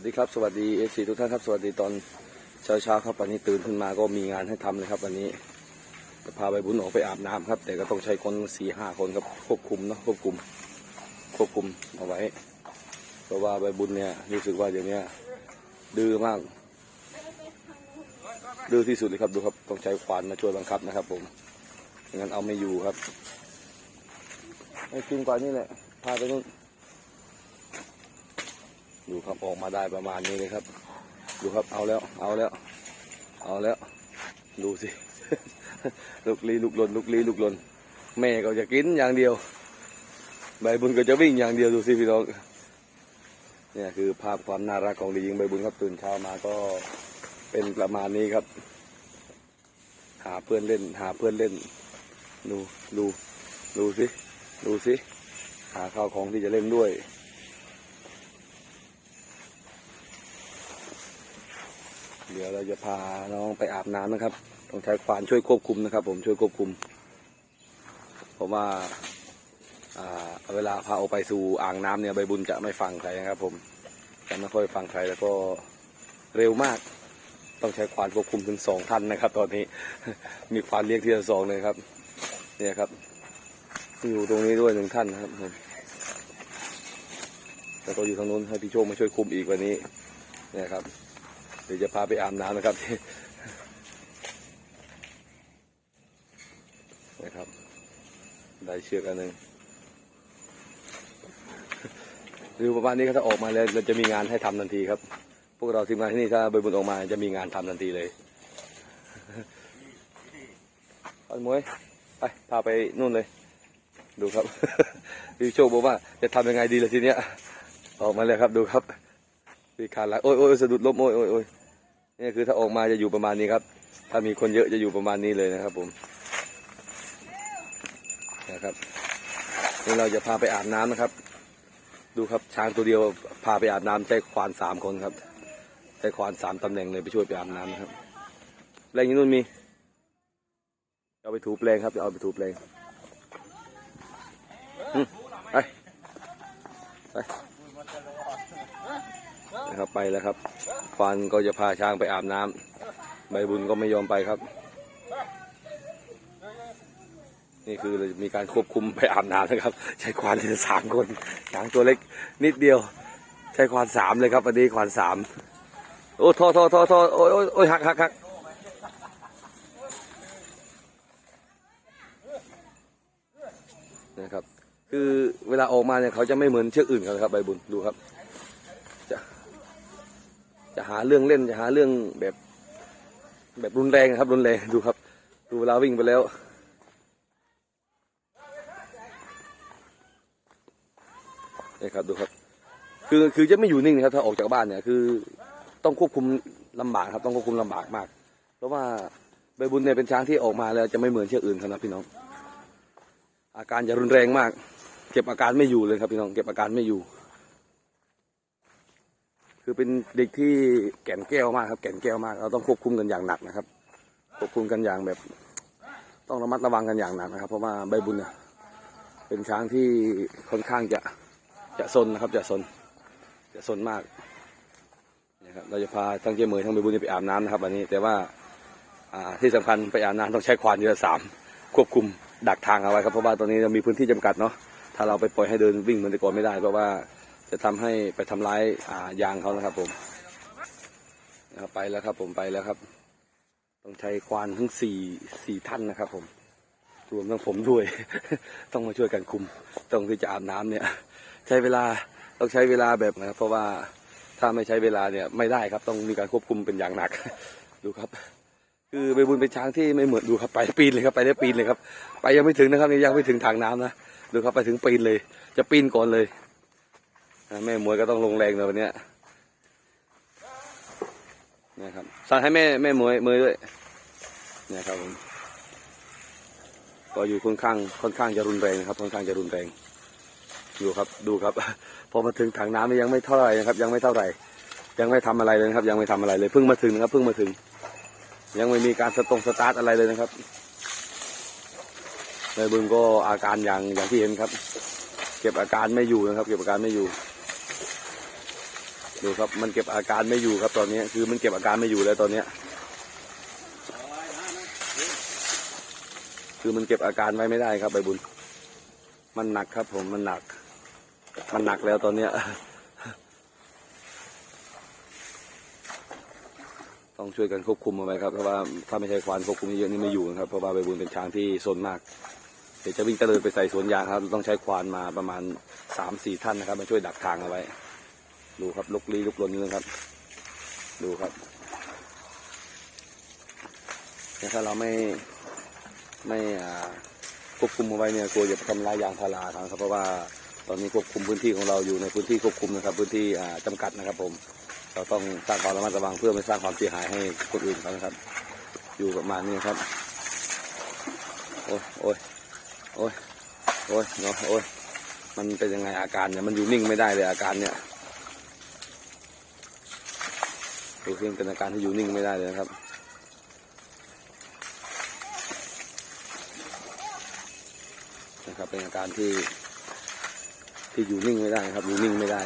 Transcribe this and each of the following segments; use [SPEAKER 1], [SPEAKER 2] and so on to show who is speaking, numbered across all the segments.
[SPEAKER 1] วัสดีครับสวัสดีเอซีทุกท่านครับสวัสดีตอนเช้าเช้าครับวันนี้ตื่นขึ้นมาก็มีงานให้ทำเลยครับวันนี้จะพาใบบุญออกไปอาบน้ำครับ แต่ก็ต้องใช้คนสี่ห้าคนครับควบคุมเนาะควบคุม ควบคุมเอาไว้ เพราะว่าใบบุญเนี่ยรู้สึกว่าเดี๋ยวนี้ดื้อมาก ดื้อที่สุดเลยครับดูครับต้องใช้ควานมาช่วยบังคับนะครับ ผมไม่งั้นเอาไม่อยู่ครับให้กินก่อนนี่แหละพาไปนู่น ดูครับออกมาได้ประมาณนี้เลยครับ ดูครับเอาแล้ว เอาแล้ว เอาแล้ว ดูสิ ลุกลี้ลุกลนลุกลี้ลุกลน แม่ก็จะกินอย่างเดียว ใบบุญก็จะวิ่งอย่างเดียวดูสิพี่น้องเนี่ยคือภาพความน่ารักของเด็กหญิงใบบุญครับตื่นเช้ามาก็เป็นประมาณนี้ครับ หาเพื่อนเล่น หาเพื่อนเล่น ดูดูดูสิ ดูสิ หาข้าวของที่จะเล่นด้วย เดี๋ยวเราจะพาน้องไปอาบน้ำนะครับ ต้องใช้ควานช่วยควบคุมนะครับ ผมช่วยควบคุม เพราะว่าเวลาพาออกไปสู่อ่างน้ำเนี่ยใบบุญจะไม่ฟังใครนะครับผมจะไม่ค่อยฟังใครแล้วก็เร็วมาก ต้องใช้ควานควบคุมถึงสองท่านนะครับ ตอนนี้มีควานเรียกที่สองเลยครับ เนี่ยครับ อยู่ตรงนี้ด้วยหนึ่งท่านนะครับผมแล้วก็อยู่ทางนู้นให้พี่โชคมาช่วยคุมอีกวันนี้ เนี่ยครับ เดี๋ยวจะพาไปอาบน้ำนะครับนะครับ ได้เชือกอันหนึ่งคือประมาณนี้ครับถ้าออกมาแล้วเราจะมีงานให้ทำทันทีครับ พวกเราทีมงานที่นี่ถ้าใบบุญออกมาจะมีงานทำทันทีเลยอาหมวยไปพาไปนู่นเลย ดูครับพี่โชคบอกว่าจะทำยังไงดีล่ะทีเนี้ยออกมาเลยครับดูครับพี่คานหลังโอ้ยโอ้ยสะดุดล้มโอ้ยโอ้ยโอ้ย นี่คือถ้าออกมาจะอยู่ประมาณนี้ครับ ถ้ามีคนเยอะจะอยู่ประมาณนี้เลยนะครับ ผม นะครับนี่เราจะพาไปอาบน้ำนะครับ ดูครับช้างตัวเดียวพาไปอาบน้ำใช้ควานสามคนครับใช้ควานสามตำแหน่งเลยไปช่วยไปอาบน้ำนะครับแปลงที่นู่นมีเอาไปถูแปลงครับจะเอาไปถูแปลงไปไปนะครับไปแล้วครับ ควานก็จะพาช้างไปอาบน้ำใบบุญก็ไม่ยอมไปครับ นี่คือมีการควบคุมไปอาบน้ำนะครับ ใช้ควานสามคนช้างตัวเล็กนิดเดียว ใช้ควานสามเลยครับวันนี้ควานสามโอ้ทษโทษโทษโทอโอ้ยโอ้ยหักหักหักนะครับ คือเวลาออกมาเนี่ยเขาจะไม่เหมือนเชือกอื่นครับใบบุญดูครับ จะหาเรื่องเล่นจะหาเรื่องแบบ แบบรุนแรงครับ รุนแรงดูครับ ดูเวลาวิ่งไปแล้วนี่ครับดูครับ คือคือจะไม่อยู่นิ่งนะครับถ้าออกจากบ้านเนี่ยคือ ต้องควบคุมลำบากครับ ต้องควบคุมลำบากมาก เพราะว่าใบบุญเนี่ยเป็นช้างที่ออกมาแล้วจะไม่เหมือนเชือกอื่นครับพี่น้อง อาการจะรุนแรงมาก เก็บอาการไม่อยู่เลยครับพี่น้อง เก็บอาการไม่อยู่ คือเป็นเด็กที่แก่นแก้วมากครับ แก่นแก้วมาก เราต้องควบคุมกันอย่างหนักนะครับ ควบคุมกันอย่างแบบ ต้องระมัดระวังกันอย่างหนักนะครับ เพราะว่าใบบุญเนี่ยเป็นช้างที่ค่อนข้างจะจะซนนะครับ จะซนจะซนมากนะครับเราจะพาทั้งเจ้าเหมยทั้งใบบุญไปอาบน้ำนะครับวันนี้ แต่ว่าที่สำคัญไปอาบน้ำต้องใช้ควานเยอะสามควบคุมดักทางเอาไว้ครับเพราะว่าตอนนี้เรามีพื้นที่จำกัดเนาะถ้าเราไปปล่อยให้เดินวิ่งเหมือนแต่ก่อนไม่ได้เพราะว่า จะทำให้ไปทำร้ายอ่ายางเขานะครับ ผมไปแล้วครับ ผมไปแล้วครับ ต้องใช้ควานทั้งสี่สี่ท่านนะครับ ผมรวมทั้งผมด้วย ต้องมาช่วยกันคุม ต้องที่จะอาบน้ำเนี่ย ใช้เวลาต้องใช้เวลาแบบนะครับ เพราะว่าถ้าไม่ใช้เวลาเนี่ยไม่ได้ครับ ต้องมีการควบคุมเป็นอย่างหนัก ดูครับ คือใบบุญเป็นช้างที่ไม่เหมือนดูครับไปปีนเลยครับไปได้ปีนเลยครับ ไปยังไม่ถึงนะครับยังไม่ถึงทางน้ำนะดูครับไปถึงปีนเลย จะปีนก่อนเลย แม่มวยก็ต้องลงแรงเลยวันนี้นี่ยครับสั่งให้แม่แม่มวยมวยด้วยนี่ยครับผมก็อยู่ค่อนข้างค่อนข้างจะรุนแรงนะครับ ค่อนข้างจะรุนแรงดูครับดูครับ พอมาถึงถังน้ำนี่ยังไม่เท่าไหร่นะครับ ยังไม่เท่าไหร่ ยังไม่ทำอะไรเลยนะครับ ยังไม่ทำอะไรเลยเพิ่งมาถึงนะครับเพิ่งมาถึง ยังไม่มีการสตงสตาร์ทอะไรเลยนะครับในบึงก็อาการอย่างอย่างที่เห็นครับ เก็บอาการไม่อยู่นะครับ เก็บอาการไม่อยู่ ดูครับมันเก็บอาการไม่อยู่ครับตอนนี้คือมันเก็บอาการไม่อยู่แล้วตอนเนี้ยคือมันเก็บอาการไว้ไม่ได้ครับใบบุญ มันหนักครับ ผมมันหนัก มันหนักแล้วตอนเนี้ยต้องช่วยกันควบคุมเอาไว้ครับเพราะว่าถ้าไม่ใช่ควานควบคุมเยอะนี่ไม่อยู่นะครับเพราะว่าใบบุญเป็นช้างที่ซนมากเดี๋ยวจะวิ่งตะเลินไปใส่สวนยางครับ ต้องใช้ควานมาประมาณสามสี่ท่านนะครับมาช่วยดักทางเอาไว้ ดูครับลุกลี้ลุกลนนี่นะครับ ดูครับถ้าเราไม่ไม่อควบคุมเอาไว้เนี่ยกลัวจะทำลายยางพาราครับ เพราะว่าตอนนี้ควบคุมพื้นที่ของเราอยู่ในพื้นที่ควบคุมนะครับ พื้นที่อ่าจำกัดนะครับ ผม เราต้องสร้างความระมัดระวังเพื่อไม่สร้างความเสียหายให้คนอื่นเขานะครับ อยู่ประมาณนี้ครับ โอ้ยโอ้ยโอ้ยโอ้ยเนาะโอ้ยมันเป็นยังไงอาการเนี่ยมันอยู่นิ่งไม่ได้เลยอาการเนี่ย ดูเพียงเป็นอาการที่อยู่นิ่งไม่ได้เลยนะครับนะครับเป็นอาการที่ที่อยู่นิ่งไม่ได้ครับอยู่นิ่งไม่ได้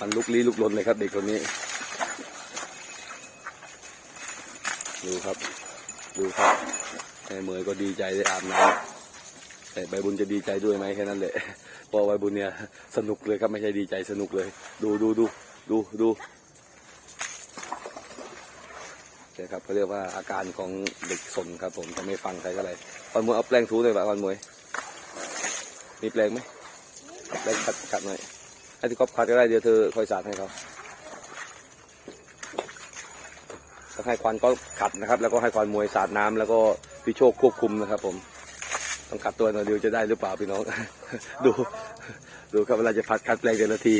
[SPEAKER 1] มันลุกลี้ลุกลนเลยครับเด็กคนนี้ ดูครับดูครับไอ้เมยก็ดีใจได้อาบน้ำแต่ใบบุญจะดีใจด้วยไหมแค่นั้นแหละเพราะใบบุญเนี่ยสนุกเลยครับไม่ใช่ดีใจสนุกเลย ดูดูดูดูดูเนี่ครับเขาเรียกว่าอาการของเด็กสนครับผมจะไม่ฟังใครก็เลยวันมวยเอาแปลงถูเลยป่ะวันมวย มีแปลงไหมเอาแปลงขัดขัดหน่อยให้ที่ก๊อฟขัดก็ได้เดี๋ยวเธอคอยสาดให้เขาต้องให้ควานก็ขัดนะครับ แล้วก็ให้ควานมวยสาดน้ำแล้วก็พี่โชคควบคุมนะครับ ผม ต้องขัดตัวหน่อยเดียวจะได้หรือเปล่าพี่น้อง ดู ดูครับเวลาจะพัดคัดแปลงเดือนละที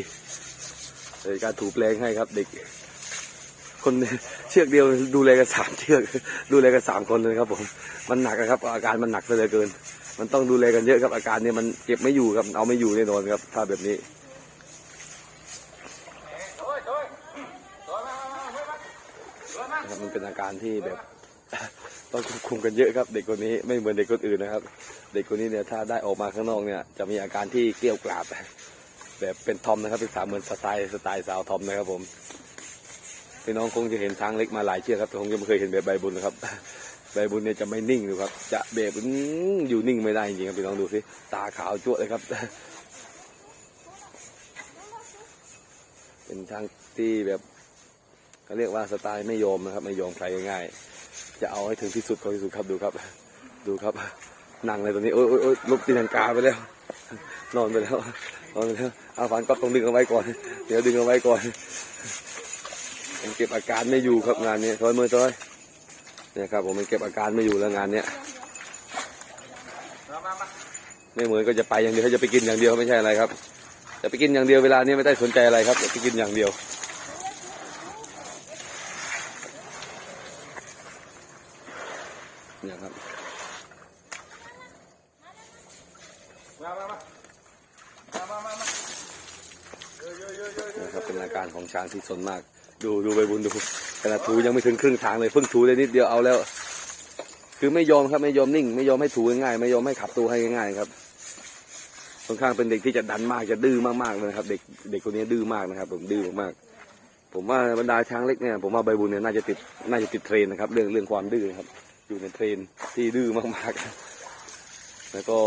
[SPEAKER 1] เลยการถูแปลงให้ครับ เด็ก คน ชือกเดียวดูแลกันสามเชือก ดูแลกันสามคนเลยครับผมมันหนักนะครับ อาการมันหนักเหลือเกิน มันต้องดูแลกันเยอะครับอาการเนี่ยมันเก็บไม่อยู่ครับเอาไม่อยู่แน่นอนครับ ถ้าแบบนี้มันเป็นอาการที่แบบต้องควบคุมกันเยอะครับ เด็กคนนี้ไม่เหมือนเด็กคนอื่นนะครับ เด็กคนนี้เนี่ยถ้าได้ออกมาข้างนอกเนี่ยจะมีอาการที่เกลี้ยวกราดแบบเป็นทอมนะครับเป็นสาวเหมือนสไตล์สไตล์สาวทอมนะครับผม พี่น้องคงจะเห็นช้างเล็กมาหลายเชือกครับแต่คงจะไม่เคยเห็นแบบใบบุญนะครับ ใบบุญเนี่ยจะไม่นิ่งดูครับ จะแบบอื้อยู่นิ่งไม่ได้จริงๆครับพี่น้องดูสิตาขาวจั่วเลยครับ เป็นช้างที่แบบเขาเรียกว่าสไตล์ไม่ยอมนะครับ ไม่ยอมใครง่ายๆจะเอาให้ถึงที่สุดของที่สุดครับดูครับ ดูครับนั่งเลยตอนนี้โอ้ยโอ้ยโอ้ยลุกตีนังกาไปแล้ว นอนไปแล้วนอนไปแล้วเอาฟันก็ต้องดึงเอาไว้ก่อน เดี๋ยวดึงเอาไว้ก่อน ยังเก็บอาการไม่อยู่ครับงานนี้ซอยมือซอยเนี่ยครับผมมันเก็บอาการไม่อยู่แล้วงานเนี้ยไม่เหมือนก็จะไปอย่างเดียวจะไปกินอย่างเดียวไม่ใช่อะไรครับ จะไปกินอย่างเดียวเวลานี้ไม่ได้สนใจอะไรครับจะไปกินอย่างเดียวเนี่ยครับนะครับเป็นอาการของช้างที่สนมาก ดูดูใบบุญดูขนาดถูยังไม่ถึงครึ่งทางเลยเพิ่งถูได้นิดเดียวเอาแล้ว คือไม่ยอมครับไม่ยอมนิ่ง ไม่ยอมให้ถูง่ายๆไม่ยอมให้ขับตัวให้ง่ายๆครับค่อนข้างเป็นเด็กที่จะดันมากจะดื้อมากๆเลยครับ เด็กเด็กคนนี้ดื้อมากนะครับ ผมดื้อมากๆผมว่าบรรดาช้างเล็กเนี่ยผมว่าใบบุญเนี่ยน่าจะติดน่าจะติดเทรนนะครับ เรื่องเรื่องความดื้อครับ อยู่ในเทรนที่ดื้อมากๆ แล้วก็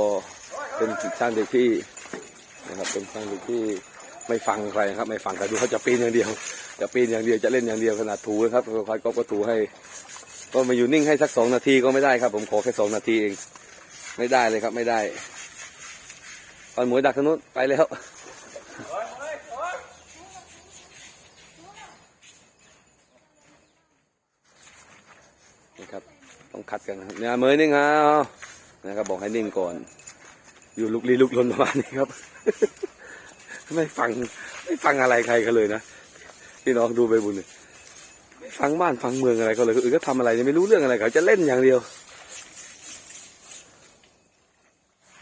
[SPEAKER 1] เป็นช้างเด็กที่นะครับเป็นช้างเด็กที่ไม่ฟังใครครับ ไม่ฟังใครดูเขาจะปีนอย่างเดียว จะปีนอย่างเดียวจะเล่นอย่างเดียวขนาดถูนะครับควายก็ก็ถูให้ ก็มาอยู่นิ่งให้สักสองนาทีก็ไม่ได้ครับ ผมขอแค่สองนาทีเอง ไม่ได้เลยครับไม่ได้ตอนหมวยดักทนู้นไปแล้วนะครับต้องคัดกันนะครับเนี่ยเมยนิ่งครับนะครับบอกให้นิ่งก่อน อยู่ลุกลี้ลุกลนประมาณนี้ครับ ไม่ฟังไม่ฟังอะไรใครกันเลยนะ พี่น้องดูไปบุญเนี่ยฟังบ้านฟังเมืองอะไรเขาเลยคนอื่นก็ทำอะไรเนี่ยไม่รู้เรื่องอะไรเขาจะเล่นอย่างเดียว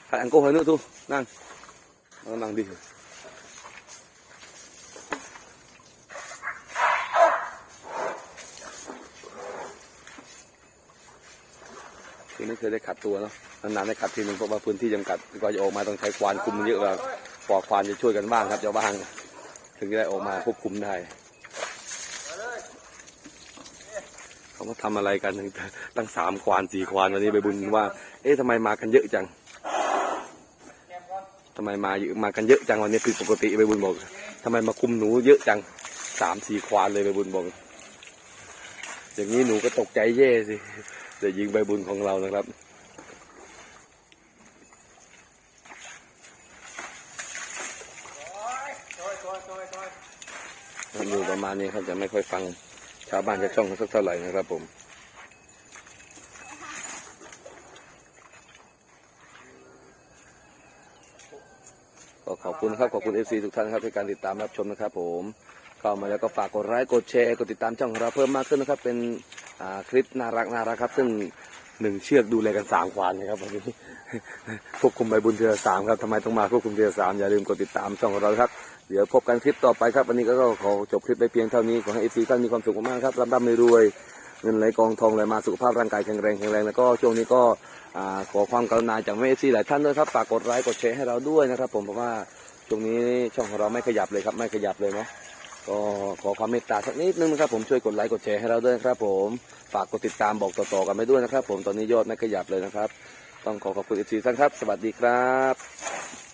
[SPEAKER 1] ถ่ายอังโก้ให้นู้นทุนั่งนั่งดิทีนี้เคยได้ขัดตัวเนาะนานๆได้ขัดทีหนึ่งเพราะว่าพื้นที่จำกัดก็จะออกมาต้องใช้ควานคุมเยอะกว่าปอกควานจะช่วยกันบ้างครับเจ้าบ้าง ถึงจะได้ออกมาควบคุมได้ เขามาทำอะไรกันตั้งตั้งสามควานสี่ควานวันนี้ไปบุญว่า เอ๊ะทำไมมากันเยอะจังทำไมมาเยอะมากันเยอะจังวันนี้ผิดปกติไปบุญบอกทำไมมาคุมหนูเยอะจังสามสี่ควานเลยไปบุญบอก อย่างนี้หนูก็ตกใจเย่สิเดี๋ยวยิงใบบุญของเรานะครับทำอยู่ประมาณนี้ครับจะไม่ค่อยฟัง ชาวบ้านชาวช่องสักเท่าไหร่นะครับผมก็ขอบคุณครับขอบคุณเอฟซีทุกท่านครับที่การติดตามรับชมนะครับ ผมเข้ามาแล้วก็ฝากกดไลค์กดแชร์กดติดตามช่องของเราเพิ่มมากขึ้นนะครับ เป็นคลิปน่ารักน่ารักครับ ซึ่งหนึ่งเชือกดูแลกันสามควานนะครับวันนี้ควบคุมใบบุญเทือสามครับทำไมต้องมาควบคุมเทือสามอย่าลืมกดติดตามช่องของเราครับ เดี๋ยวพบกันคลิปต่อไปครับ วันนี้ก็ขอจบคลิปไปเพียงเท่านี้ ขอให้เอฟซีท่านมีความสุขมากๆครับร่ำร่ำรวยเงินไหลกองทองไหลมาสุขภาพร่างกายแข็งแรงแข็งแรงแล้วก็ช่วงนี้ก็ขอความกรุณาจากแม่เอฟซีหลายท่านด้วยครับฝากกดไลค์กดแชร์ให้เราด้วยนะครับ ผมเพราะว่าช่วงนี้ช่องของเราไม่ขยับเลยครับไม่ขยับเลยเนาะก็ขอความเมตตาสักนิดนึงนะครับผมช่วยกดไลค์กดแชร์ให้เราด้วยครับ ผมฝากกดติดตามบอกต่อๆกันไปด้วยนะครับ ผมตอนนี้ยอดไม่ขยับเลยนะครับ ต้องขอขอบคุณเอฟซีท่านครับ สวัสดีครับ